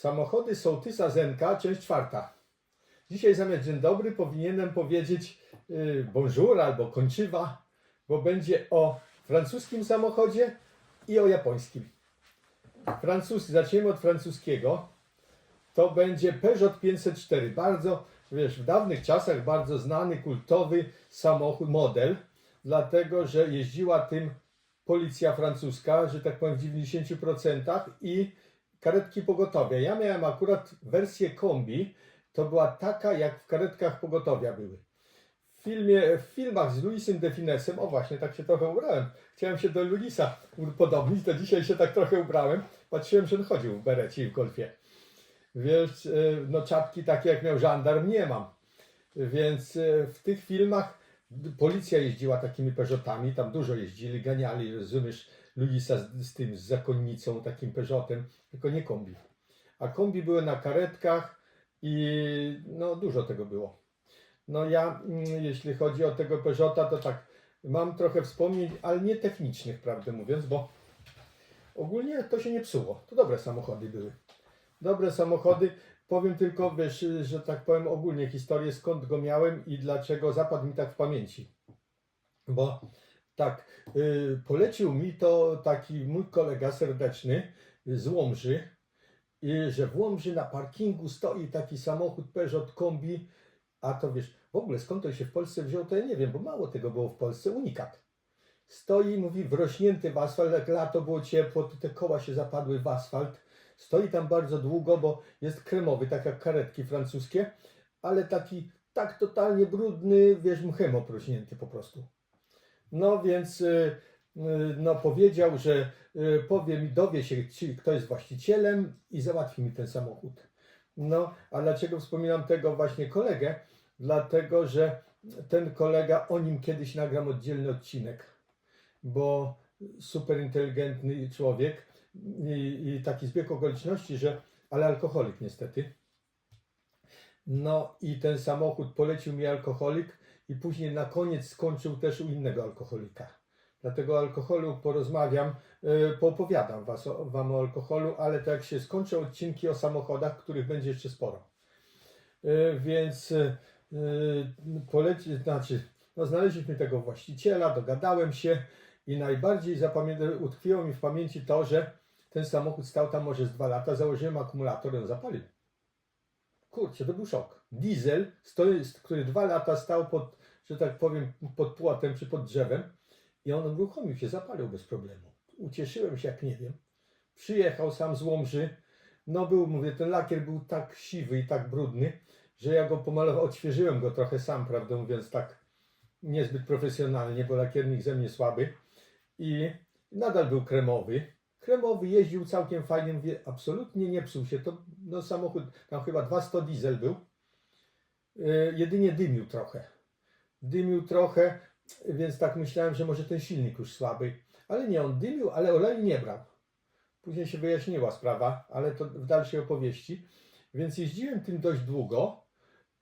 Samochody sołtysa Zenka, część czwarta. Dzisiaj zamiast dzień dobry powinienem powiedzieć y, bonjour albo kończywa, bo będzie o francuskim samochodzie i o japońskim. Francuz, zaczniemy od francuskiego. To będzie Peugeot 504. Bardzo, wiesz, w dawnych czasach bardzo znany, kultowy samochód, model, dlatego że jeździła tym policja francuska, że tak powiem w 90% i karetki pogotowia. Ja miałem akurat wersję kombi, to była taka jak w karetkach pogotowia były. W, filmie, w filmach z Luisem de Finesem, o właśnie, tak się trochę ubrałem. Chciałem się do Luisa upodobnić, to dzisiaj się tak trochę ubrałem. Patrzyłem, że on chodził w berecie i w golfie. Wiesz, e, no czapki takie jak miał żandarm nie mam. Więc e, w tych filmach policja jeździła takimi Peugeotami, tam dużo jeździli, ganiali, rozumiesz, Luisa z, z tym, z zakonnicą, takim Peugeotem, tylko nie kombi. A kombi były na karetkach i no dużo tego było. No ja, mm, jeśli chodzi o tego Peugeota, to tak, mam trochę wspomnień, ale nie technicznych, prawdę mówiąc, bo ogólnie to się nie psuło. To dobre samochody były. Dobre samochody. Powiem tylko, wiesz, że tak powiem ogólnie historię, skąd go miałem i dlaczego zapadł mi tak w pamięci. Bo tak, y, polecił mi to taki mój kolega serdeczny z Łomży, i że w Łomży na parkingu stoi taki samochód Peugeot kombi, a to wiesz, w ogóle skąd to się w Polsce wziął, to ja nie wiem, bo mało tego było w Polsce, unikat. Stoi, mówi, wrośnięty w asfalt, jak lato było ciepło, to te koła się zapadły w asfalt. Stoi tam bardzo długo, bo jest kremowy, tak jak karetki francuskie, ale taki tak totalnie brudny, wiesz, mchem oprośnięty po prostu. No więc y, y, no, powiedział, że y, powie mi, dowie się, kto jest właścicielem i załatwi mi ten samochód. No, a dlaczego wspominam tego właśnie kolegę? Dlatego, że ten kolega, o nim kiedyś nagram oddzielny odcinek, bo super inteligentny człowiek i, i taki zbieg okoliczności, że, ale alkoholik niestety. No i ten samochód polecił mi alkoholik i później na koniec skończył też u innego alkoholika. Dlatego o alkoholu porozmawiam, yy, poopowiadam was o, wam o alkoholu, ale to jak się skończą odcinki o samochodach, których będzie jeszcze sporo. Yy, więc yy, poleci, znaczy, no znaleźliśmy tego właściciela, dogadałem się i najbardziej utkwiło mi w pamięci to, że ten samochód stał tam może z dwa lata, założyłem akumulator on zapalił. Kurczę, to był szok. Diesel, który dwa lata stał pod, że tak powiem, pod płotem czy pod drzewem i on uruchomił się, zapalił bez problemu. Ucieszyłem się jak nie wiem. Przyjechał sam z Łomży. No był, mówię, ten lakier był tak siwy i tak brudny, że ja go pomalowałem, odświeżyłem go trochę sam, prawdę mówiąc, tak niezbyt profesjonalnie, bo lakiernik ze mnie słaby. I nadal był kremowy. Kremowy jeździł całkiem fajnie, mówię, absolutnie nie psuł się. To no, samochód, tam chyba 200 diesel był. Yy, jedynie dymił trochę. Dymił trochę, więc tak myślałem, że może ten silnik już słaby. Ale nie, on dymił, ale oleju nie brał. Później się wyjaśniła sprawa, ale to w dalszej opowieści. Więc jeździłem tym dość długo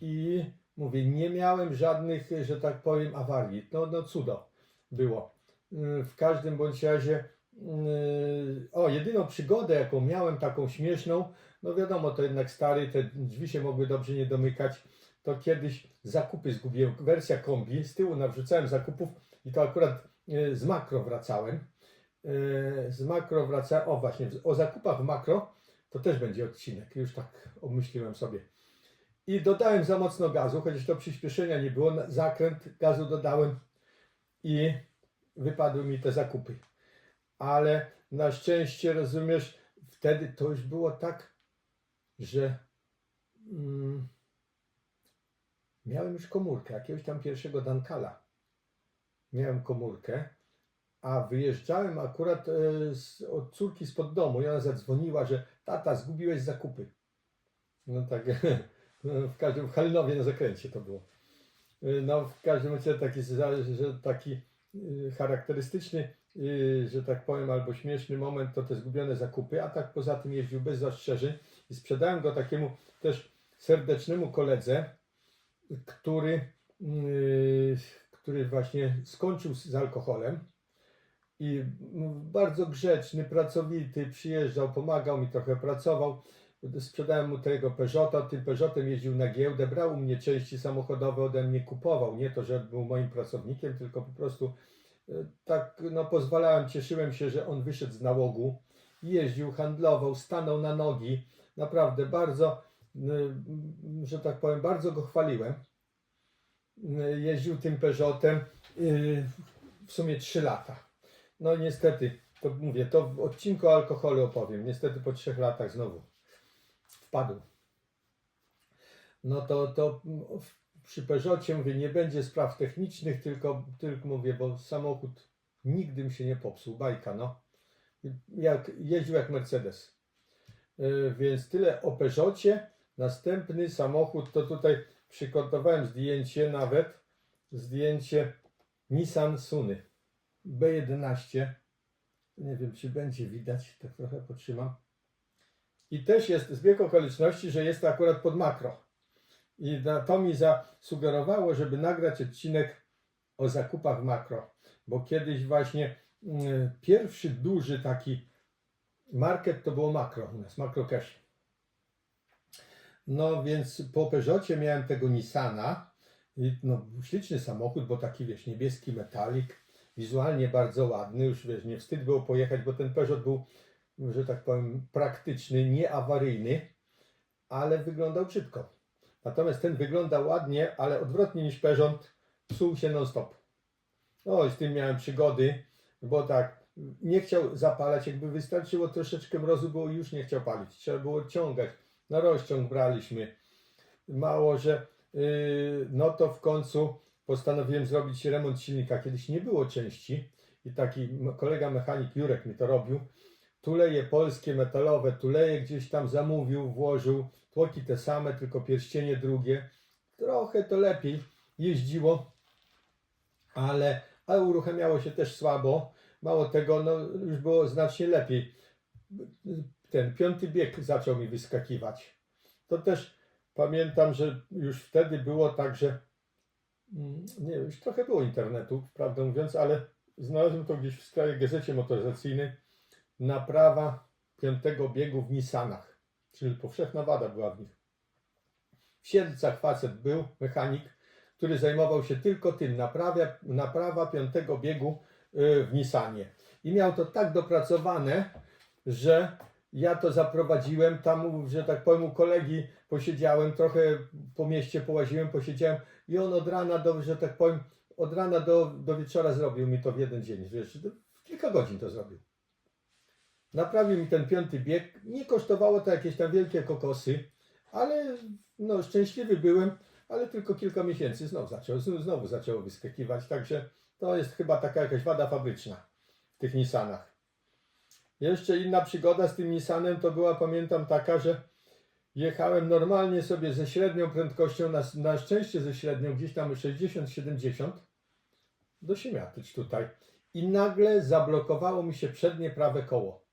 i mówię, nie miałem żadnych, że tak powiem, awarii. No, no cudo było. W każdym bądź razie, yy, o, jedyną przygodę, jaką miałem, taką śmieszną, no wiadomo, to jednak stary, te drzwi się mogły dobrze nie domykać, to kiedyś zakupy zgubiłem, wersja kombi, z tyłu nawrzucałem zakupów i to akurat yy, z makro wracałem. Yy, Z makro wracałem, o właśnie, o zakupach w makro, to też będzie odcinek, już tak obmyśliłem sobie. I dodałem za mocno gazu, chociaż to przyspieszenia nie było, zakręt gazu dodałem i wypadły mi te zakupy. Ale na szczęście, rozumiesz, wtedy to już było tak, że mm, miałem już komórkę, jakiegoś tam pierwszego Dankala. Miałem komórkę, a wyjeżdżałem akurat e, z, od córki spod domu i ona zadzwoniła, że tata, zgubiłeś zakupy. No tak, no, w każdym, w Halinowie na zakręcie to było. Y, No w każdym razie taki, że taki y, charakterystyczny, że tak powiem, albo śmieszny moment to te zgubione zakupy, a tak poza tym jeździł bez zastrzeżeń i sprzedałem go takiemu też serdecznemu koledze, który, y, który właśnie skończył z alkoholem i mm, bardzo grzeczny, pracowity, przyjeżdżał, pomagał mi, trochę pracował. sprzedałem mu tego Peugeota, tym Peugeotem jeździł na giełdę, brał u mnie części samochodowe, ode mnie kupował. Nie to, że był moim pracownikiem, tylko po prostu e, tak no, pozwalałem, cieszyłem się, że on wyszedł z nałogu, jeździł, handlował, stanął na nogi. Naprawdę bardzo, że tak powiem, bardzo go chwaliłem. Y, Jeździł tym Peugeotem y, w sumie 3 lata. No niestety, to mówię, to w odcinku o alkoholu opowiem. Niestety po trzech latach znowu wpadł. No to, to przy Peugeocie mówię, nie będzie spraw technicznych, tylko, tylko mówię, bo samochód nigdy mi się nie popsuł, bajka, no. Jak, jeździł jak Mercedes. Yy, więc tyle o Peugeocie. Następny samochód, to tutaj przygotowałem zdjęcie nawet, zdjęcie Nissan Suny B11. Nie wiem, czy będzie widać, tak trochę potrzymam. I też jest zbieg okoliczności, że jest to akurat pod makro. I to mi zasugerowało, żeby nagrać odcinek o zakupach makro. Bo kiedyś właśnie mm, pierwszy duży taki market to było makro u nas, makro cash. No więc po Peugeocie miałem tego Nissana. No, śliczny samochód, bo taki wiesz, niebieski metalik, wizualnie bardzo ładny. Już wiesz, nie wstyd było pojechać, bo ten Peugeot był, że tak powiem, praktyczny, nie awaryjny, ale wyglądał brzydko. Natomiast ten wygląda ładnie, ale odwrotnie niż Peugeot, psuł się non-stop. No i z tym miałem przygody, bo tak, nie chciał zapalać, jakby wystarczyło troszeczkę mrozu, było już nie chciał palić. Trzeba było ciągać. Na rozciąg braliśmy. Mało, że yy, no to w końcu postanowiłem zrobić remont silnika. Kiedyś nie było części i taki kolega mechanik Jurek mi to robił. Tuleje polskie, metalowe, tuleje gdzieś tam zamówił, włożył. Tłoki te same, tylko pierścienie drugie. Trochę to lepiej jeździło, ale, ale uruchamiało się też słabo. Mało tego, no już było znacznie lepiej. Ten piąty bieg zaczął mi wyskakiwać. To też pamiętam, że już wtedy było tak, że mm, nie już trochę było internetu, prawdę mówiąc, ale znalazłem to gdzieś w starej gazecie motoryzacyjnej. Naprawa piątego biegu w Nissanach, czyli powszechna wada była w nich. W Siedlcach facet był, mechanik, który zajmował się tylko tym, naprawia, naprawa piątego biegu y, w Nissanie. I miał to tak dopracowane, że ja to zaprowadziłem, tam, że tak powiem, u kolegi posiedziałem, trochę po mieście połaziłem, posiedziałem i on od rana do, że tak powiem, od rana do, do wieczora zrobił mi to w jeden dzień, wiesz, w kilka godzin to zrobił. Naprawił mi ten piąty bieg, nie kosztowało to jakieś tam wielkie kokosy, ale no szczęśliwy byłem, ale tylko kilka miesięcy znowu zaczęło, znowu zaczęło wyskakiwać, także to jest chyba taka jakaś wada fabryczna w tych Nissanach. Jeszcze inna przygoda z tym Nissanem to była, pamiętam, taka, że jechałem normalnie sobie ze średnią prędkością, na, na szczęście ze średnią, gdzieś tam 60-70 do Siemiatycz tutaj. I nagle zablokowało mi się przednie prawe koło.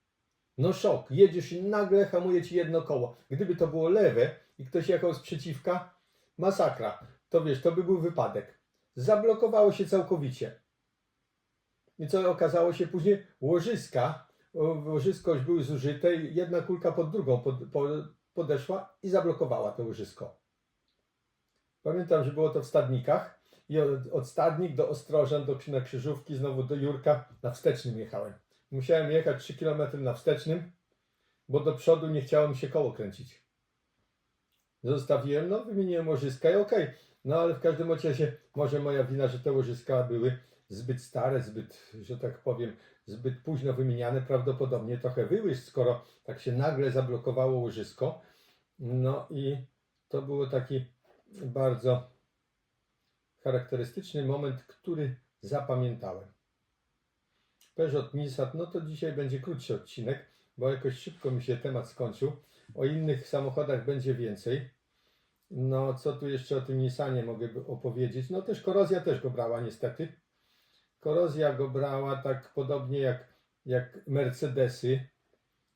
No szok, jedziesz i nagle hamuje ci jedno koło. Gdyby to było lewe i ktoś jechał z przeciwka, masakra. To wiesz, to by był wypadek. Zablokowało się całkowicie. I co okazało się później? Łożyska, łożysko już były zużyte i jedna kulka pod drugą pod, po, podeszła i zablokowała to łożysko. Pamiętam, że było to w Stadnikach i od, od Stadnik do Ostrożan, do na Krzyżówki, znowu do Jurka na wstecznym jechałem. Musiałem jechać 3 km na wstecznym, bo do przodu nie chciało mi się koło kręcić. Zostawiłem, no wymieniłem łożyska i okej. No ale w każdym razie może moja wina, że te łożyska były zbyt stare, zbyt, że tak powiem, zbyt późno wymieniane, prawdopodobnie trochę wyłyś, skoro tak się nagle zablokowało łożysko. No i to było taki bardzo charakterystyczny moment, który zapamiętałem. Peugeot Nissan, no to dzisiaj będzie krótszy odcinek, bo jakoś szybko mi się temat skończył. O innych samochodach będzie więcej. No, co tu jeszcze o tym Nissanie mogę opowiedzieć? No też korozja też go brała niestety. Korozja go brała tak podobnie jak, jak Mercedesy.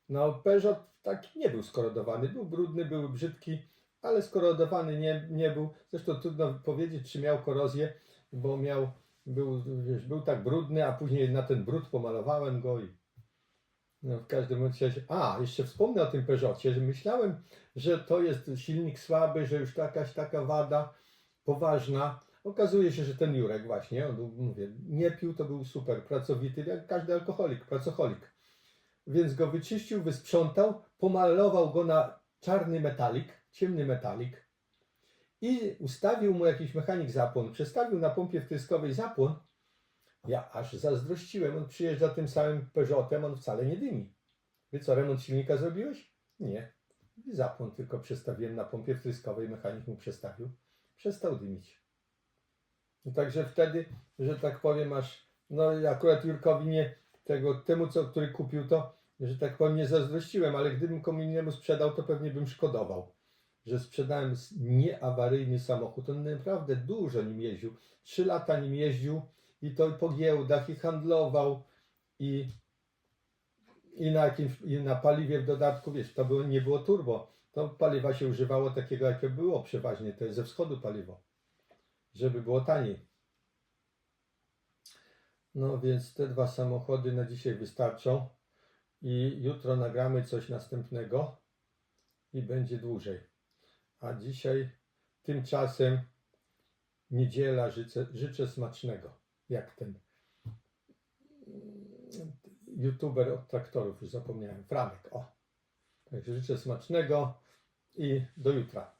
No Peugeot taki nie był skorodowany. Był brudny, był brzydki, ale skorodowany nie, nie był. Zresztą trudno powiedzieć, czy miał korozję, bo miał, był, wiesz, był tak brudny, a później na ten brud pomalowałem go i No w każdym razie. A, jeszcze wspomnę o tym Peugeotie, że myślałem, że to jest silnik słaby, że już jakaś taka wada poważna. Okazuje się, że ten Jurek właśnie, on mówię, nie pił, to był super pracowity, jak każdy alkoholik, pracocholik. Więc go wyczyścił, wysprzątał, pomalował go na czarny metalik, ciemny metalik i ustawił mu jakiś mechanik zapłon. Przestawił na pompie wtryskowej zapłon. Ja aż zazdrościłem. On przyjeżdża tym samym Peugeotem, on wcale nie dymi. Wy co, remont silnika zrobiłeś? Nie. Zapłon tylko przestawiłem na pompie wtryskowej, mechanik mu przestawił. Przestał dymić. No także wtedy, że tak powiem, aż, no akurat Jurkowi nie, tego, temu, co, który kupił to, że tak powiem, nie zazdrościłem, ale gdybym komu innemu sprzedał, to pewnie bym szkodował, że sprzedałem nieawaryjny samochód. On naprawdę dużo nim jeździł. Trzy lata nim jeździł i to po giełdach, i handlował, i, i na jakimś, i na paliwie w dodatku, wiesz, to było, nie było turbo. To paliwa się używało takiego, jakie było przeważnie, to jest ze wschodu paliwo, żeby było taniej. No więc te dwa samochody na dzisiaj wystarczą i jutro nagramy coś następnego i będzie dłużej. A dzisiaj tymczasem niedziela życzę, życzę smacznego, jak ten youtuber od traktorów, już zapomniałem, Franek, o. Także życzę smacznego i do jutra.